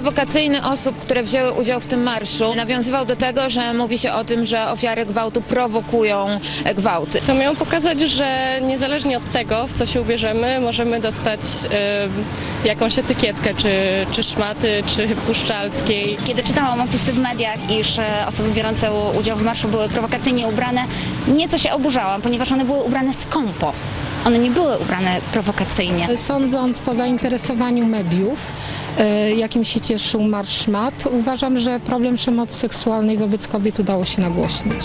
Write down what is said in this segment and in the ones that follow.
prowokacyjny osób, które wzięły udział w tym marszu, nawiązywał do tego, że mówi się o tym, że ofiary gwałtu prowokują gwałty. To miało pokazać, że niezależnie od tego, w co się ubierzemy, możemy dostać y, jakąś etykietkę, czy, czy szmaty, czy puszczalskiej. Kiedy czytałam opisy w mediach, iż e, osoby biorące udział w marszu były prowokacyjnie ubrane, nieco się oburzałam, ponieważ one były ubrane skąpo. One nie były ubrane prowokacyjnie. Sądząc po zainteresowaniu mediów, e, jakim się cieszył Marsz Szmat, uważam, że problem przemocy seksualnej wobec kobiet udało się nagłośnić.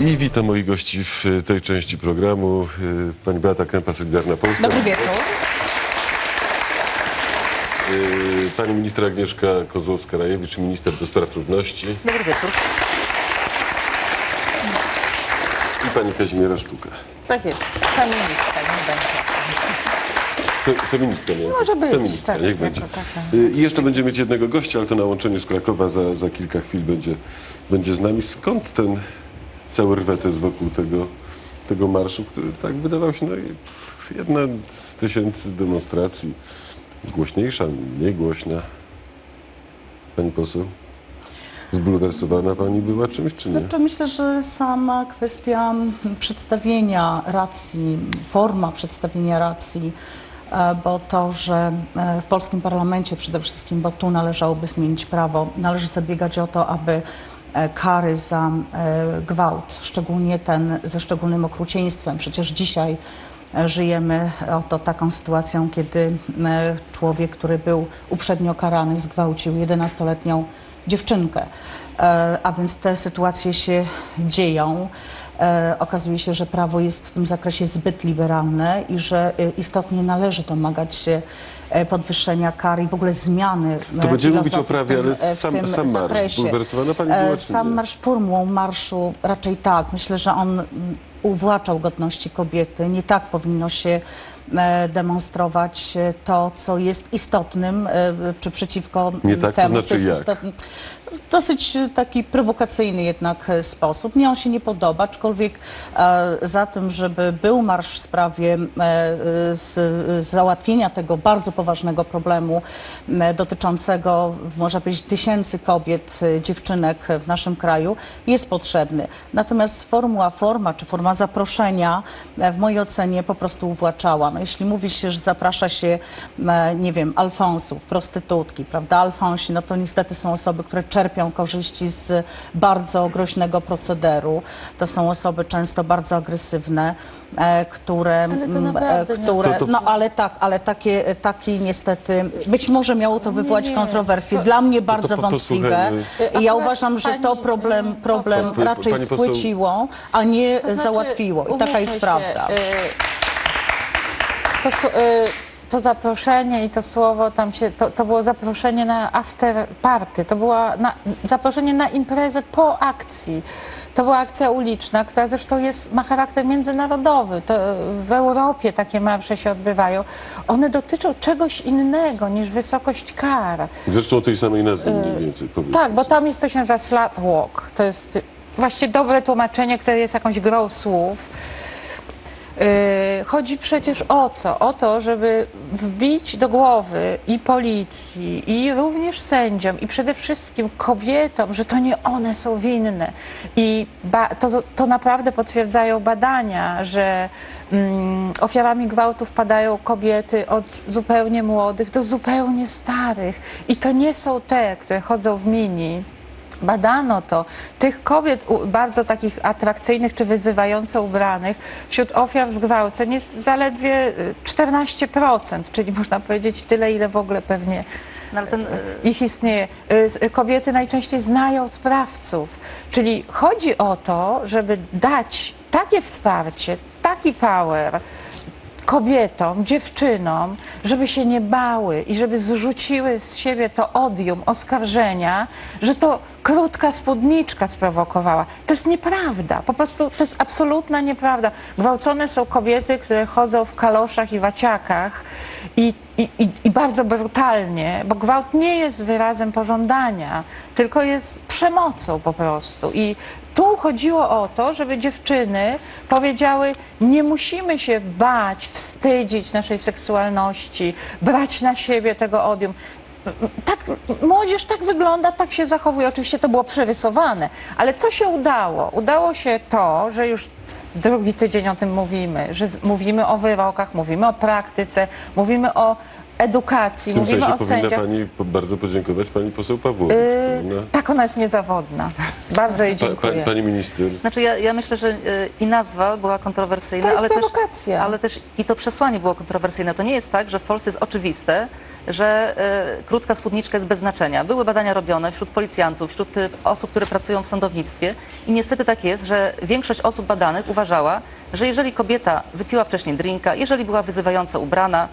I witam moich gości w tej części programu. Y, Pani Beata Kępa, Solidarna Polska. Dobry wieczór. Pani minister Agnieszka Kozłowska-Rajewicz, minister do spraw równości. Dobry wieczór. I pani Kazimiera Szczuka. Tak jest. Feministka, nie będzie. Fe, feministka, nie? Może być, Feministka, tak, niech będzie. taka. Y, I jeszcze będziemy mieć jednego gościa, ale to na łączeniu z Krakowa za, za kilka chwil będzie, będzie z nami. Skąd ten cały rwetes wokół tego, tego marszu, który tak wydawał się, no, jedna z tysięcy demonstracji, głośniejsza, mniej głośna. Pani poseł? Zbulwersowana pani była czymś, czy nie? Znaczy, myślę, że sama kwestia przedstawienia racji, forma przedstawienia racji, e, bo to, że e, w polskim parlamencie przede wszystkim, bo tu należałoby zmienić prawo, należy zabiegać o to, aby e, kary za gwałt, szczególnie ten ze szczególnym okrucieństwem, przecież dzisiaj żyjemy oto taką sytuacją, kiedy e, człowiek, który był uprzednio karany, zgwałcił 11-letnią dziewczynkę. E, A więc te sytuacje się dzieją. E, Okazuje się, że prawo jest w tym zakresie zbyt liberalne i że istotnie należy domagać się podwyższenia kar i w ogóle zmiany. To będziemy mówić o prawie, ale sam- tym sam marsz pani była, Sam marsz, formułą marszu raczej tak. Myślę, że on mm, uwłaczał godności kobiety. Nie tak powinno się e, demonstrować e, to, co jest istotnym, e, czy przeciwko Nie tak, to temu, znaczy co jest jak? istotne. Dosyć e, taki prowokacyjny jednak e, sposób. Mnie on się nie podoba, aczkolwiek e, za tym, żeby był marsz w sprawie załatwienia tego bardzo poważnego problemu dotyczącego, można powiedzieć, tysięcy kobiet, dziewczynek w naszym kraju, jest potrzebny. Natomiast formuła forma, czy forma zaproszenia w mojej ocenie po prostu uwłaczała. No, jeśli mówi się, że zaprasza się, nie wiem, alfonsów, prostytutki, prawda, alfonsi, no to niestety są osoby, które czerpią korzyści z bardzo groźnego procederu. To są osoby często bardzo agresywne, e, które, Ale to mm, nie- które To- to- no ale tak, ale takie, taki niestety, być może miało to wywołać nie. kontrowersje. Dla mnie bardzo po- wątpliwe. I ja uważam, że to problem, problem poseł- raczej poseł- spłyciło, a nie To znaczy, załatwiło. I taka jest się, prawda. To, y, to zaproszenie i to słowo tam się, to, to było zaproszenie na after party, to było na, zaproszenie na imprezę po akcji. To była akcja uliczna, która zresztą jest, ma charakter międzynarodowy. To w Europie takie marsze się odbywają. One dotyczą czegoś innego niż wysokość kar. Zresztą tej samej nazwy mniej więcej, powiedzmy. Tak, bo tam jest coś nazywa slut walk. To jest właściwie dobre tłumaczenie, które jest jakąś grą słów. Yy, Chodzi przecież o co? O to, żeby wbić do głowy i policji, i również sędziom, i przede wszystkim kobietom, że to nie one są winne. I to, to naprawdę potwierdzają badania, że mm, ofiarami gwałtów padają kobiety od zupełnie młodych do zupełnie starych. I to nie są te, które chodzą w mini. Badano to. Tych kobiet bardzo takich atrakcyjnych czy wyzywająco ubranych wśród ofiar zgwałceń jest zaledwie y, 14%, czyli można powiedzieć tyle, ile w ogóle pewnie No, ten, y, ich istnieje. Y, Kobiety najczęściej znają sprawców, czyli chodzi o to, żeby dać takie wsparcie, taki power kobietom, dziewczynom, żeby się nie bały i żeby zrzuciły z siebie to odium, oskarżenia, że to krótka spódniczka sprowokowała. To jest nieprawda. Po prostu to jest absolutna nieprawda. Gwałcone są kobiety, które chodzą w kaloszach i waciakach i, i, i, i bardzo brutalnie, bo gwałt nie jest wyrazem pożądania, tylko jest przemocą po prostu. I tu chodziło o to, żeby dziewczyny powiedziały, nie musimy się bać, wstydzić naszej seksualności, brać na siebie tego odium. Tak, młodzież tak wygląda, tak się zachowuje. Oczywiście to było przerysowane, ale co się udało? Udało się to, że już drugi tydzień o tym mówimy, że mówimy o wyrokach, mówimy o praktyce, mówimy o edukacji, W tym mówimy sensie o powinna sędziach. pani po, bardzo podziękować pani poseł Pawłowicz. Yy, Powinna- tak, ona jest niezawodna. Bardzo jej Pa, dziękuję. pa, pani minister, Znaczy ja, ja myślę, że y, i nazwa była kontrowersyjna, To jest ale, też, prowokacja. ale też i to przesłanie było kontrowersyjne. To nie jest tak, że w Polsce jest oczywiste, że y, krótka spódniczka jest bez znaczenia. Były badania robione wśród policjantów, wśród y, osób, które pracują w sądownictwie i niestety tak jest, że większość osób badanych uważała, że jeżeli kobieta wypiła wcześniej drinka, jeżeli była wyzywająco ubrana,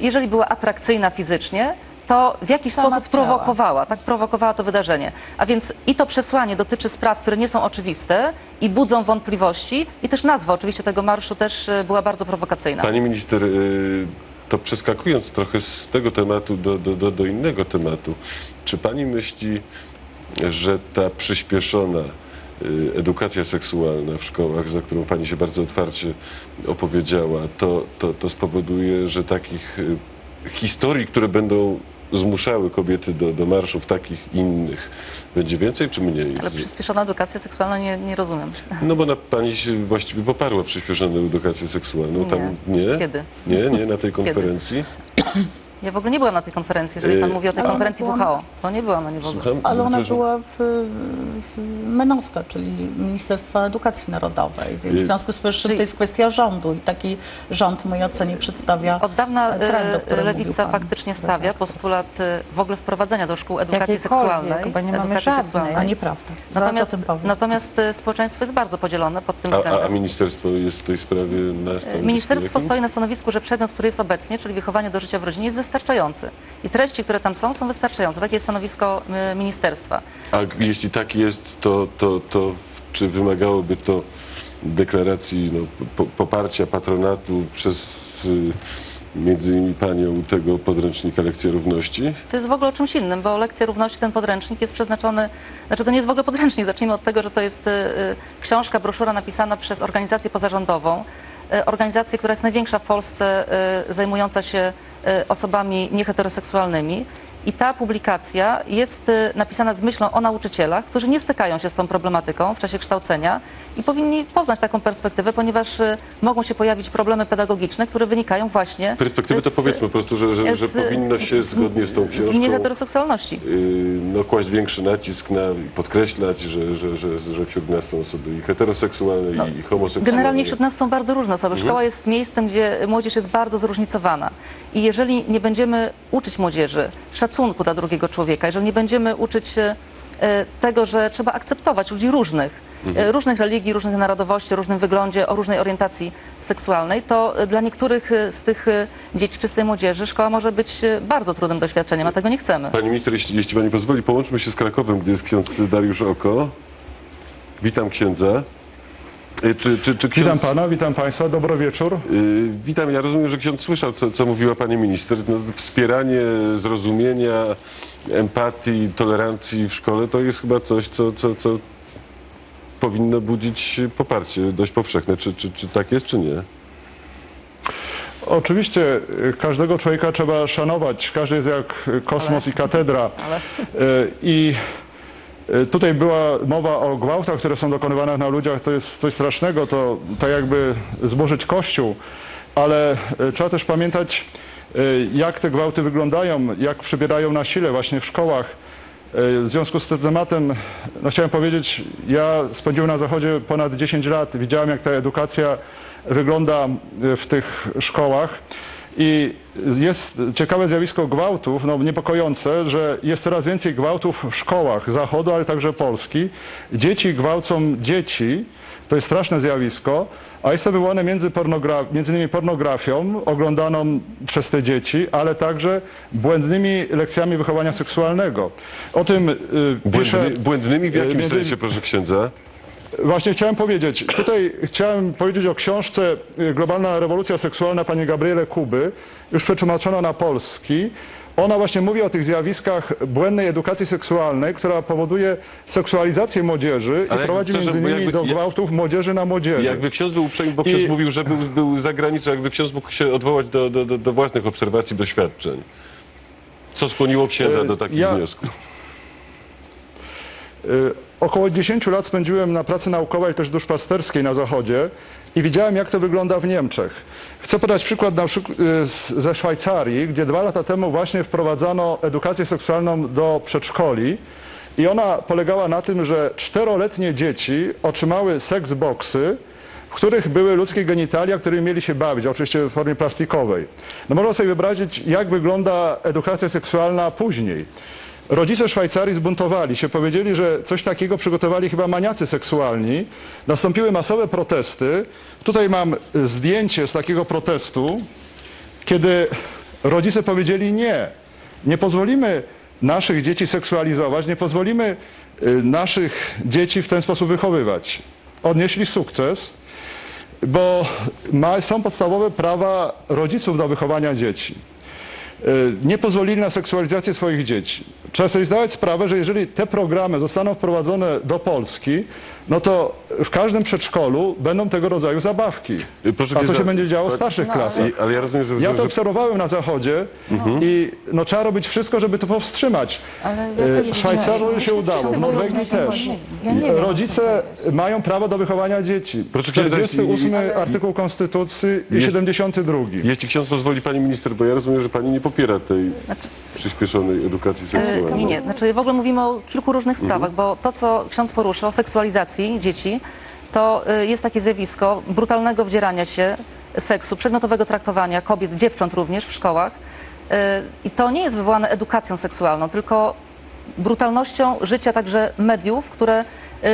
jeżeli była atrakcyjna fizycznie, to w jakiś Sama sposób chciała. prowokowała, tak prowokowała to wydarzenie. A więc i to przesłanie dotyczy spraw, które nie są oczywiste i budzą wątpliwości i też nazwa oczywiście tego marszu też y, była bardzo prowokacyjna. pani minister, yy, to przeskakując trochę z tego tematu do, do, do, do innego tematu, czy pani myśli, że ta przyspieszona edukacja seksualna w szkołach, za którą pani się bardzo otwarcie opowiedziała, to, to, to spowoduje, że takich yy, historii, które będą zmuszały kobiety do, do marszów takich innych, będzie więcej czy mniej? Ale przyspieszona edukacja seksualna nie, nie rozumiem. No bo na, pani się właściwie poparła przyspieszoną edukację seksualną. Tam nie? Kiedy? Nie, nie na tej konferencji. Ja w ogóle nie byłam na tej konferencji, jeżeli pan Y, mówi o tej ale ona konferencji była- WHO. To nie byłam ani w ogóle. Słucham? Ale ona Przepraszam. była w, w Menoska, czyli Ministerstwa Edukacji Narodowej, więc w Y, związku z powyższym czyli- to jest kwestia rządu i taki rząd w mojej ocenie przedstawia Od dawna trend, o y, którym mówił lewica pan faktycznie stawia postulat y, w ogóle wprowadzenia do szkół edukacji Jakiejkolwiek, seksualnej. bo nie mamy edukacji żadnej. A nieprawda. Zaraz Natomiast, o tym powiem. natomiast społeczeństwo jest bardzo podzielone pod tym A, a, a względem. ministerstwo jest w tej sprawie na stanowisku Ministerstwo jakim? stoi na stanowisku, że przedmiot, który jest obecnie, czyli wychowanie do życia w rodzinie, jest wystarczający. I treści, które tam są, są wystarczające. Takie jest stanowisko y, ministerstwa. A jeśli tak jest, to, to, to czy wymagałoby to deklaracji no, po, poparcia patronatu przez y, między innymi panią tego podręcznika Lekcja Równości? To jest w ogóle o czymś innym, bo lekcja równości, ten podręcznik jest przeznaczony, znaczy to nie jest w ogóle podręcznik, zacznijmy od tego, że to jest y, y, książka, broszura napisana przez organizację pozarządową, y, organizację, która jest największa w Polsce, zajmująca się osobami nieheteroseksualnymi. I ta publikacja jest y, napisana z myślą o nauczycielach, którzy nie stykają się z tą problematyką w czasie kształcenia i powinni poznać taką perspektywę, ponieważ y, mogą się pojawić problemy pedagogiczne, które wynikają właśnie Perspektywy to z- powiedzmy po prostu, że, że, że z- powinno się zgodnie z tą z książką nieheteroseksualności. yy, no, kłaść większy nacisk na podkreślać, że, że, że, że wśród nas są osoby i heteroseksualne, No, i, homoseksualne. Generalnie wśród nas są bardzo różne osoby. Szkoła jest miejscem, gdzie młodzież jest bardzo zróżnicowana. I jeżeli nie będziemy uczyć młodzieży szacunku dla drugiego człowieka, jeżeli nie będziemy uczyć się e, tego, że trzeba akceptować ludzi różnych, e, różnych religii, różnych narodowości, o różnym wyglądzie, o różnej orientacji seksualnej, to e, dla niektórych z tych dzieci czy z tej młodzieży szkoła może być bardzo trudnym doświadczeniem, a tego nie chcemy. Pani minister, jeśli, jeśli pani pozwoli, połączmy się z Krakowem, gdzie jest ksiądz Dariusz Oko. Witam księdza. Y, Czy, czy, czy ksiądz... Witam pana, witam państwa, dobry wieczór. Y, Witam, ja rozumiem, że ksiądz słyszał, co, co mówiła pani minister. No, wspieranie zrozumienia, empatii, tolerancji w szkole to jest chyba coś, co, co, co powinno budzić poparcie dość powszechne. Czy, czy, czy tak jest, czy nie? Oczywiście y, każdego człowieka trzeba szanować, każdy jest jak kosmos i katedra. Y, I tutaj była mowa o gwałtach, które są dokonywane na ludziach, to jest coś strasznego, to tak jakby zburzyć kościół, ale y, trzeba też pamiętać, y, jak te gwałty wyglądają, jak przybierają na sile właśnie w szkołach. W związku z tym tematem, no chciałem powiedzieć, ja spędziłem na Zachodzie ponad 10 lat, widziałem jak ta edukacja wygląda w tych szkołach I jest ciekawe zjawisko gwałtów, no niepokojące, że jest coraz więcej gwałtów w szkołach Zachodu, ale także Polski. Dzieci gwałcą dzieci, to jest straszne zjawisko, a jest to wywołane między, pornogra- między innymi pornografią oglądaną przez te dzieci, ale także błędnymi lekcjami wychowania seksualnego. O tym y, pisze... Błędny, błędnymi w jakim między- sensie, proszę księdza? Właśnie chciałem powiedzieć, tutaj chciałem powiedzieć o książce y, Globalna rewolucja seksualna pani Gabriele Kuby, już przetłumaczono na polski. Ona właśnie mówi o tych zjawiskach błędnej edukacji seksualnej, która powoduje seksualizację młodzieży Ale i prowadzi między innymi jakby- do gwałtów młodzieży na młodzieży. Jakby ksiądz był uprzejmy, bo ksiądz I- mówił, że był, był za granicą, jakby ksiądz mógł się odwołać do, do, do, do własnych obserwacji, doświadczeń. Co skłoniło księdza E, do takich ja- wniosków? Y, Około 10 lat spędziłem na pracy naukowej, też duszpasterskiej na Zachodzie i widziałem, jak to wygląda w Niemczech. Chcę podać przykład na y, ze Szwajcarii, gdzie dwa lata temu właśnie wprowadzano edukację seksualną do przedszkoli i ona polegała na tym, że czteroletnie dzieci otrzymały seksboxy, w których były ludzkie genitalia, którymi mieli się bawić, oczywiście w formie plastikowej. No można sobie wyobrazić, jak wygląda edukacja seksualna później. Rodzice Szwajcarii zbuntowali się, powiedzieli, że coś takiego przygotowali chyba maniacy seksualni. Nastąpiły masowe protesty. Tutaj mam zdjęcie z takiego protestu, kiedy rodzice powiedzieli nie. Nie pozwolimy naszych dzieci seksualizować, nie pozwolimy y, naszych dzieci w ten sposób wychowywać. Odnieśli sukces, bo ma, są podstawowe prawa rodziców do wychowania dzieci. Y, Nie pozwolili na seksualizację swoich dzieci. Trzeba sobie zdawać sprawę, że jeżeli te programy zostaną wprowadzone do Polski, no to w każdym przedszkolu będą tego rodzaju zabawki. Y, proszę A co się będzie działo w starszych klasach? I, ale ja rozumiem, że... Ja to że obserwowałem na Zachodzie i no, trzeba robić wszystko, żeby to powstrzymać. Ale ja Szwajcarii widziałem. się udało, w Norwegii też. Ja wiem, Rodzice mają prawo do wychowania dzieci. Proszę księdza, 48 jeśli- artykuł Konstytucji i Jest- 72. Jeśli ksiądz pozwoli, pani minister, bo ja rozumiem, że pani nie popiera tej Znaczy- przyspieszonej edukacji E, seksualnej. Nie, nie. Znaczy w ogóle mówimy o kilku różnych sprawach, bo to, co ksiądz poruszy o seksualizacji dzieci, to y, jest takie zjawisko brutalnego wdzierania się seksu, przedmiotowego traktowania kobiet, dziewcząt również w szkołach. Y, I to nie jest wywołane edukacją seksualną, tylko brutalnością życia także mediów, które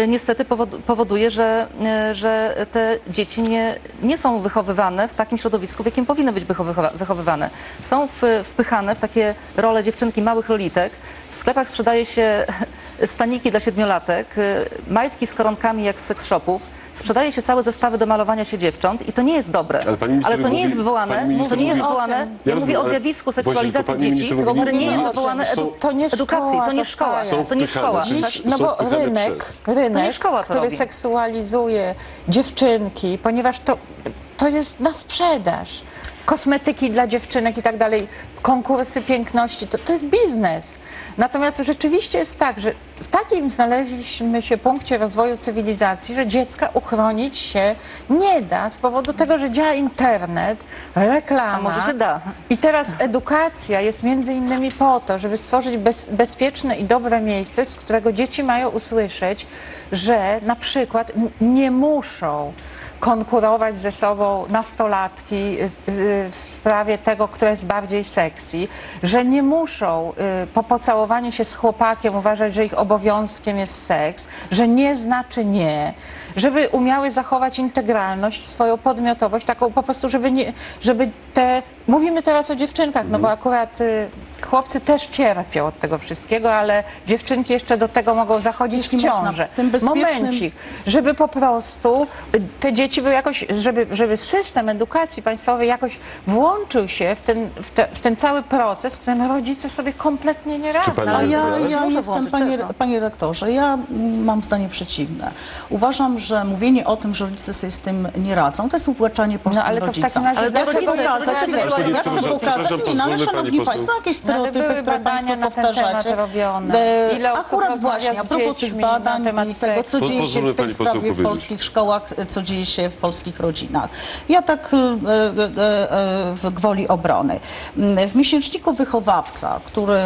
niestety powod- powoduje, że, y, że te dzieci nie, nie są wychowywane w takim środowisku, w jakim powinny być wychowywa- wychowywane. Są wpychane w takie role dziewczynki małych lolitek. W sklepach sprzedaje się staniki dla siedmiolatek, y, majtki z koronkami jak z seks shopów. Sprzedaje się całe zestawy do malowania się dziewcząt i to nie jest dobre. Ale pani minister Ale to nie mówi- jest wywołane, to nie jest wywołane, Ja ja rozumiem, mówię o zjawisku seksualizacji dzieci, mówi- które nie jest wywołane edu- To nie edukacji, to nie szkoła, to nie szkoła. Dziś, no bo rynek, przez- To nie rynek szkoła który robi. seksualizuje dziewczynki, ponieważ to, to jest na sprzedaż. Kosmetyki dla dziewczynek i tak dalej, konkursy piękności, to, to jest biznes. Natomiast rzeczywiście jest tak, że w takim znaleźliśmy się punkcie rozwoju cywilizacji, że dziecka uchronić się nie da z powodu tego, że działa internet, reklama. A może się da? I teraz edukacja jest między innymi po to, żeby stworzyć bez, bezpieczne i dobre miejsce, z którego dzieci mają usłyszeć, że na przykład nie muszą konkurować ze sobą nastolatki y, y, w sprawie tego, kto jest bardziej sexy, że nie muszą y, po pocałowaniu się z chłopakiem uważać, że ich obowiązkiem jest seks, że nie znaczy nie, żeby umiały zachować integralność, swoją podmiotowość, taką po prostu, żeby, nie, żeby te... Mówimy teraz o dziewczynkach, no bo akurat y, chłopcy też cierpią od tego wszystkiego, ale dziewczynki jeszcze do tego mogą zachodzić w Jeśli można, ciążę. tym bezpiecznym- Momencik, żeby po prostu y, te dzieci były jakoś, żeby, żeby system edukacji państwowej jakoś włączył się w ten, w, te, w ten cały proces, w którym rodzice sobie kompletnie nie radzą. pani A jest ja, ja Muszę jestem, włączyć panie, też, no. panie ja mm, mam zdanie przeciwne. Uważam, że mówienie o tym, że rodzice sobie z tym nie radzą, to jest uwłaczanie polskim ale to w rodzicom. takim razie Ale dlaczego rodzice- rodzice Ja chcę seksualizacji- pokazać, Przepraszam, nie, no, ale szanowni państwo, jakieś stereotypy, były które badania państwo powtarzacie. E, Ile Akurat właśnie, a propos tych badań temat i tego, co dzieje się w tej sprawie w polskich szkołach, co dzieje się w polskich rodzinach. Ja tak e, e, w gwoli obrony. W miesięczniku Wychowawca, który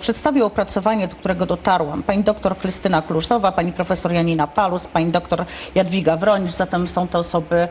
przedstawił opracowanie, do którego dotarłam, pani doktor Krystyna Klusztowa, pani profesor Janina Palus, pani doktor Jadwiga Wronicz, zatem są to osoby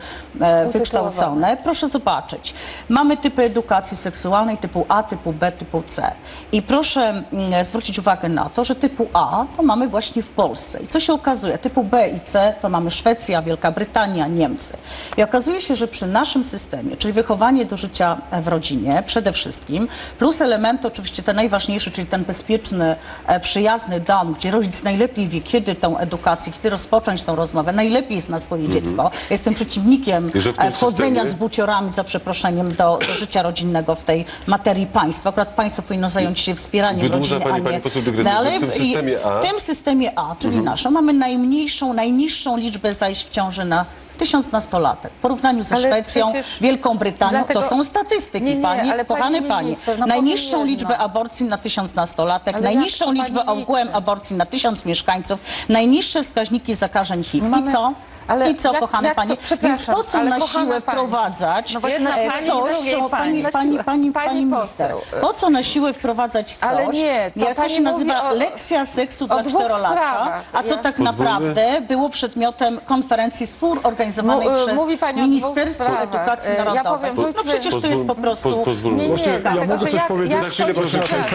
wykształcone. Proszę zobaczyć. Mamy typy edukacji seksualnej typu A, typu B, typu C. I proszę mm, zwrócić uwagę na to, że typu A to mamy właśnie w Polsce. I co się okazuje? Typu B i C to mamy Szwecja, Wielka Brytania, Niemcy. I okazuje się, że przy naszym systemie, czyli wychowanie do życia w rodzinie przede wszystkim, plus elementy oczywiście te najważniejsze, czyli ten bezpieczny, e, przyjazny dom, gdzie rodzic najlepiej wie, kiedy tą edukację, kiedy rozpocząć tą rozmowę, najlepiej jest na swoje dziecko. Jestem przeciwnikiem e, wchodzenia systemie- z buciorami, za przeproszeniem, do, do życia rodzinnego w tej materii państwa. Akurat państwo powinno zająć się wspieraniem Wydłuża rodziny, pani- a nie... pani poseł dygresję, że w tym systemie A- W tym systemie A, czyli naszą, mamy najmniejszą, najniższą liczbę zajść w ciąży na tysiąc nastolatek. W porównaniu ze Ale Szwecją, przecież Wielką Brytanią, dlatego- to są statystyki, Nie, nie, pani, ale pani kochane pani. minister, no najniższą liczbę jedno. aborcji na tysiąc nastolatek, Ale najniższą liczbę pani ogółem aborcji na tysiąc mieszkańców, najniższe wskaźniki zakażeń HIV. Mamy- I co? ale I co, jak- kochane jak to- pani? Więc po co na siłę pani, wprowadzać no właśnie e, na coś, pani co pani, pani. pani, pani, Pani pani minister, poseł, po co na siłę wprowadzać coś, Ale nie, to jak to pani się nazywa o- lekcja seksu dla czterolatka, a co Ja- tak naprawdę było przedmiotem konferencji współorganizowanej Mu- e, przez mówi pani o dwóch Ministerstwo sprawach. Edukacji E, ja Narodowej. powiem, no wróćmy- przecież to jest po Pozwól- prostu... poz- pozwólmy. Nie, nie, ja dlatego, mogę że coś jak, powiedzieć? jak Za chwilę to proszę temat.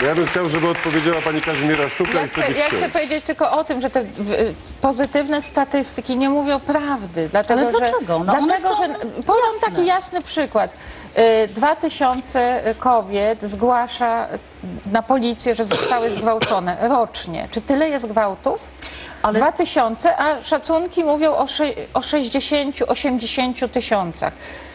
Bo ja bym chciał, żeby odpowiedziała pani Kazimiera Szczukla Ja i chcę, wtedy ja chcę ksiądz. powiedzieć tylko o tym, że te w, y, pozytywne statystyki nie mówią prawdy. Dlatego, Ale że, dlaczego? No one dlatego, są że podam jasne. taki jasny przykład. Y, Dwa tysiące kobiet zgłasza na policję, że zostały zgwałcone rocznie. Czy tyle jest gwałtów? Ale- Dwa tysiące, a szacunki mówią o, o 60-80 tysiącach.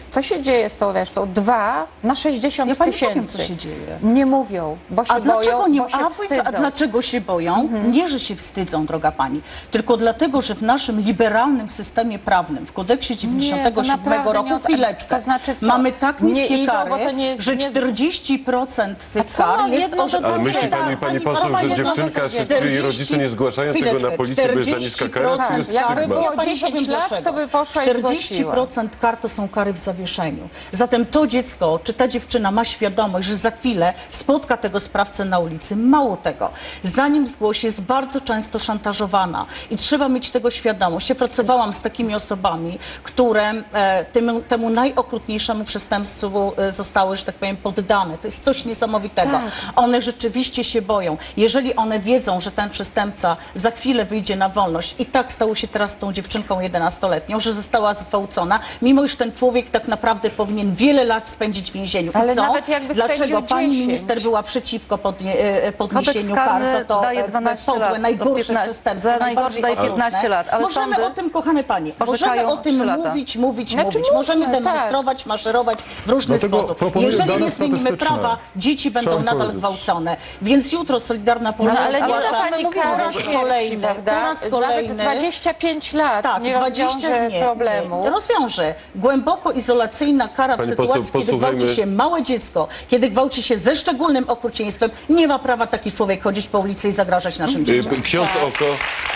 Co się dzieje z tą resztą? Dwa na 60 Ja pani tysięcy. powiem, co się dzieje. Nie mówią, bo się A boją, dlaczego nie? bo się A, a wstydzą. Mhm. dlaczego się boją? Nie, że się wstydzą, droga pani, tylko dlatego, że w naszym liberalnym systemie prawnym, w kodeksie 97 naprawdę roku, nie to- chwileczkę, to znaczy co? mamy tak Nie niskie idą, kary, bo to nie jest- że nie- 40% tych A kar jest jedno do orze- Ale myśli pani, pani Pani poseł, że dziewczynka, czy jej rodzice nie zgłaszają tego na policję, bo jest za niska kara, czy Tak, jest jakby stygma? było Ja pani 10 powiem lat, to by poszła i 40% kar to są kary w zawieszeniu. Zatem to dziecko, czy ta dziewczyna ma świadomość, że za chwilę spotka tego sprawcę na ulicy. Mało tego. Zanim zgłosi, jest bardzo często szantażowana i trzeba mieć tego świadomość. Ja pracowałam z takimi osobami, które e, temu, temu najokrutniejszemu przestępstwu e, zostały, że tak powiem, poddane. To jest coś niesamowitego. Tak. One rzeczywiście się boją. Jeżeli one wiedzą, że ten przestępca za chwilę wyjdzie na wolność i tak stało się teraz z tą dziewczynką 11-letnią, że została zgwałcona, mimo iż ten człowiek tak naprawdę powinien wiele lat spędzić w więzieniu. I Ale co? nawet jakby Dlaczego spędził pani 10? minister była przeciwko podnie, e, podniesieniu Kodeks kar karny za to daje e, 12 podłe, lat, najgorsze 15 przestępstwo, za najgorsze najbardziej daje okrutne? 15 lat, ale Możemy sądy o tym, kochane panie, możemy orzekają o tym 3 lata. mówić, mówić, Znaczy mówić. Możemy tak. demonstrować, maszerować w różny Dlatego sposób. proponuję Jeżeli dane nie zmienimy statystyczne. prawa, dzieci będą Chciałem nadal powiedzieć. gwałcone. Więc jutro Solidarna Polska No, ale nie zgłasza da pani po raz śmierci, kolejny, po prawda? raz kolejny. Nawet 25 lat Tak, nie 20 rozwiąże problemu. Rozwiąże. Głęboko izolacyjna kara Pani w poseł, sytuacji, kiedy posłuchajmy. gwałci się małe dziecko, kiedy gwałci się ze szczególnym okrucieństwem, nie ma prawa taki człowiek chodzić po ulicy i zagrażać naszym dzieciom. Y, Ksiądz Oko,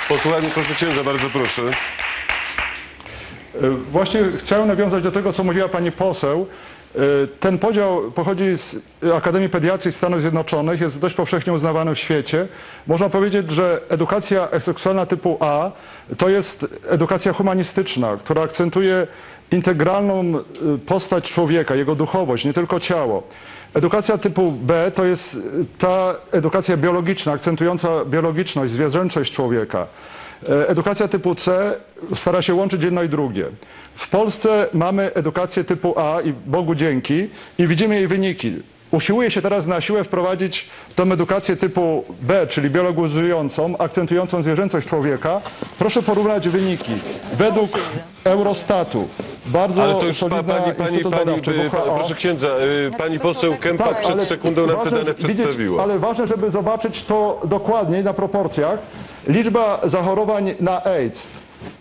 posłuchajmy, proszę księdza, bardzo proszę. E, Właśnie chciałem nawiązać do tego, co mówiła pani poseł. E, Ten podział pochodzi z Akademii Pediatrii Stanów Zjednoczonych, jest dość powszechnie uznawany w świecie. Można powiedzieć, że edukacja seksualna typu A to jest edukacja humanistyczna, która akcentuje integralną e, postać człowieka, jego duchowość, nie tylko ciało. Edukacja typu B to jest e, ta edukacja biologiczna, akcentująca biologiczność, zwierzęczość człowieka. E, Edukacja typu C stara się łączyć jedno i drugie. W Polsce mamy edukację typu A i Bogu dzięki i widzimy jej wyniki. Usiłuje się teraz na siłę wprowadzić tą edukację typu B, czyli biologizującą, akcentującą zwierzęcość człowieka. Proszę porównać wyniki. Według Eurostatu, bardzo Ale to już pa, pani, pani, pani, y, WHO. proszę księdza, y, pani poseł Kępa Tak, przed sekundą nam te dane widzieć, przedstawiła. Ale ważne, żeby zobaczyć to dokładniej na proporcjach. Liczba zachorowań na AIDS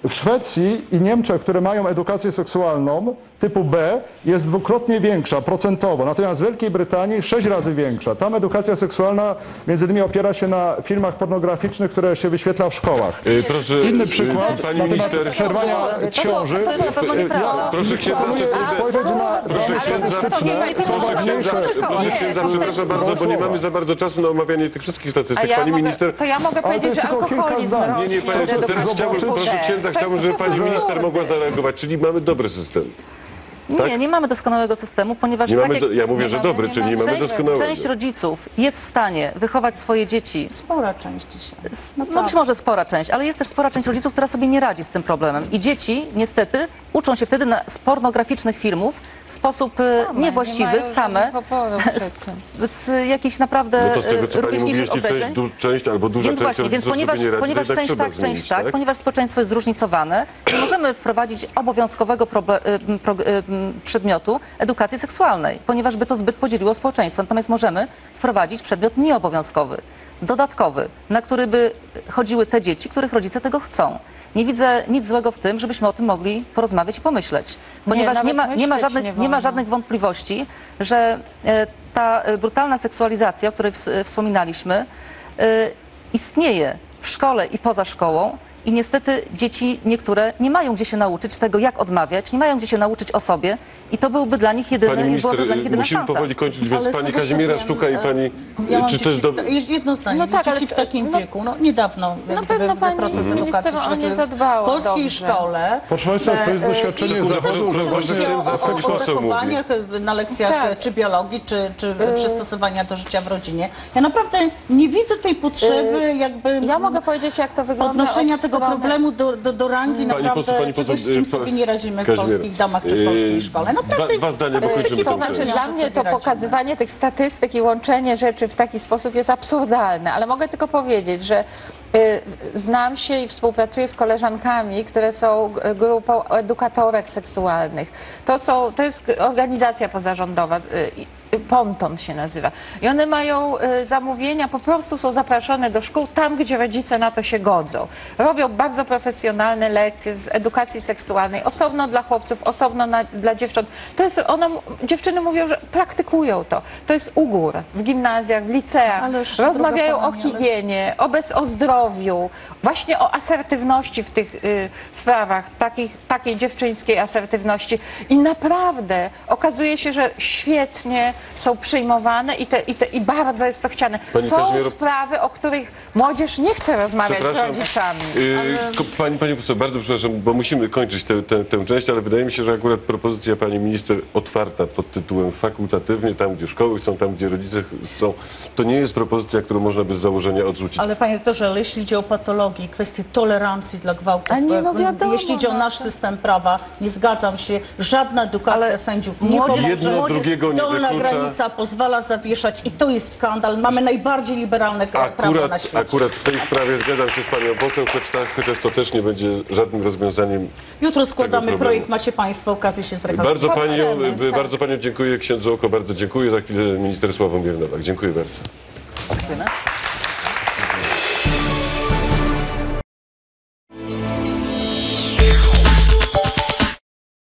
w Szwecji i Niemczech, które mają edukację seksualną typu B, jest dwukrotnie większa procentowo. Natomiast w Wielkiej Brytanii sześć razy większa. Tam edukacja seksualna między innymi opiera się na filmach pornograficznych, które się wyświetla w szkołach. Y, Proszę, Inny y, przykład pani na temat minister, przerwania To są- ciąży. to jest na pewno nieprawda. proszę księdza. Proszę księdza, proszę księdza, proszę księdza, przepraszam bardzo, bo nie mamy za bardzo czasu na omawianie tych wszystkich statystyk. ja Pani minister, to ja mogę powiedzieć, alkoholizm nie, nie, pani, teraz chciałbym, proszę księdza, jest chciałbym, żeby pani minister mogła zareagować, czyli mamy dobry system. Nie, nie mamy doskonałego systemu, ponieważ Nie tak mamy do, ja mówię, że mamy- dobry, nie czyli nie mamy- część, doskonałego. część rodziców jest w stanie wychować swoje dzieci Spora część dzisiaj. No No tak. być może spora część, ale jest też spora część rodziców, która sobie nie radzi z tym problemem. I dzieci niestety uczą się wtedy na, z pornograficznych filmów sposób e, Same, niewłaściwy, nie same, z jakichś naprawdę No to z tego, co e, pani mówi, rówieśniczych jeśli część, duż, część albo duża Więc część właśnie, więc ponieważ, radzi, ponieważ jednak część tak, zmienić, część tak, ponieważ społeczeństwo jest zróżnicowane, nie możemy wprowadzić obowiązkowego proble- y, pro- przedmiotu edukacji seksualnej, ponieważ by to zbyt podzieliło społeczeństwo. Natomiast możemy wprowadzić przedmiot nieobowiązkowy, dodatkowy, na który by chodziły te dzieci, których rodzice tego chcą. Nie widzę nic złego w tym, żebyśmy o tym mogli porozmawiać i pomyśleć. Ponieważ nie, nawet ma, nie, ma, żadnych, nie nie ma żadnych wątpliwości, że e, ta e, brutalna seksualizacja, o której ws- wspominaliśmy, e, istnieje w szkole i poza szkołą. I niestety dzieci niektóre nie mają gdzie się nauczyć tego, jak odmawiać, nie mają gdzie się nauczyć o sobie i to byłby dla nich jedyny, Pani minister, byłaby dla nich jedyna musimy szansa. powoli kończyć, więc Ale z pani tego, co Kazimiera wiem, Sztuka i e, pani... Ja mam czy dzieci, też do... Jedno zdanie. No tak, dzieci ale w to- takim no- wieku, no niedawno No jakby pewno pani proces minister edukacji o nie zadbała W polskiej dobrze. szkole Proszę Państwa, to jest e, e, doświadczenie Sekundę, zawodu. proszę, że właśnie- chciałem o, o, o zachowaniach e, na lekcjach Tak. e, czy biologii, czy, czy przystosowania do życia w rodzinie. Ja naprawdę nie widzę tej potrzeby jakby Ja mogę powiedzieć, jak to wygląda tego strony... problemu do, do, do rangi Pani naprawdę poseł, pani czegoś, poseł, z czym e, pa- sobie nie radzimy w polskich domach czy w polskiej szkole. Dwa, Naprawdę dwa zdania, bo statystyki kończymy To znaczy dla mnie to radzimy. pokazywanie tych statystyk i łączenie rzeczy w taki sposób jest absurdalne, ale mogę tylko powiedzieć, że y, znam się i współpracuję z koleżankami, które są g- grupą edukatorek seksualnych. To, są, to jest organizacja pozarządowa. y, Ponton się nazywa. I one mają y, zamówienia, po prostu są zapraszane do szkół tam, gdzie rodzice na to się godzą. Robią bardzo profesjonalne lekcje z edukacji seksualnej, osobno dla chłopców, osobno na, dla dziewcząt. To jest, one, dziewczyny mówią, że praktykują to. To jest ugór w gimnazjach, w liceach. Ależ, Rozmawiają o higienie, o, bez, o zdrowiu, właśnie o asertywności w tych y, sprawach, takich, takiej dziewczyńskiej asertywności. I naprawdę okazuje się, że świetnie są przyjmowane i, te, i, te, i bardzo jest to chciane. Pani Są Kazimiero- sprawy, o których młodzież nie chce rozmawiać z rodzicami. Yy, ko- Pani, pani poseł, bardzo przepraszam, bo musimy kończyć tę, tę, tę część, ale wydaje mi się, że akurat propozycja pani minister otwarta pod tytułem fakultatywnie, tam gdzie szkoły są, tam gdzie rodzice są, to nie jest propozycja, którą można by z założenia odrzucić. Ale panie doktorze, ale jeśli idzie o patologię i kwestię tolerancji dla gwałtów, nie, no wiadomo, jeśli idzie o no nasz to- system prawa, nie zgadzam się, żadna edukacja Ale sędziów nie pomoże. Jedno drugiego nie wyklucza. Granica pozwala zawieszać i to jest skandal. Mamy najbardziej liberalne prawo na Akurat, świecie. akurat w tej sprawie zgadzam się z panią poseł, choć, ta, chociaż to też nie będzie żadnym rozwiązaniem. Jutro składamy problemu. projekt, macie państwo okazję się zrealizować. Bardzo panią, tak. bardzo panią dziękuję, księdzu Oko, bardzo dziękuję. Za chwilę minister Sławomir Nowak. Dziękuję bardzo. Dziękujemy.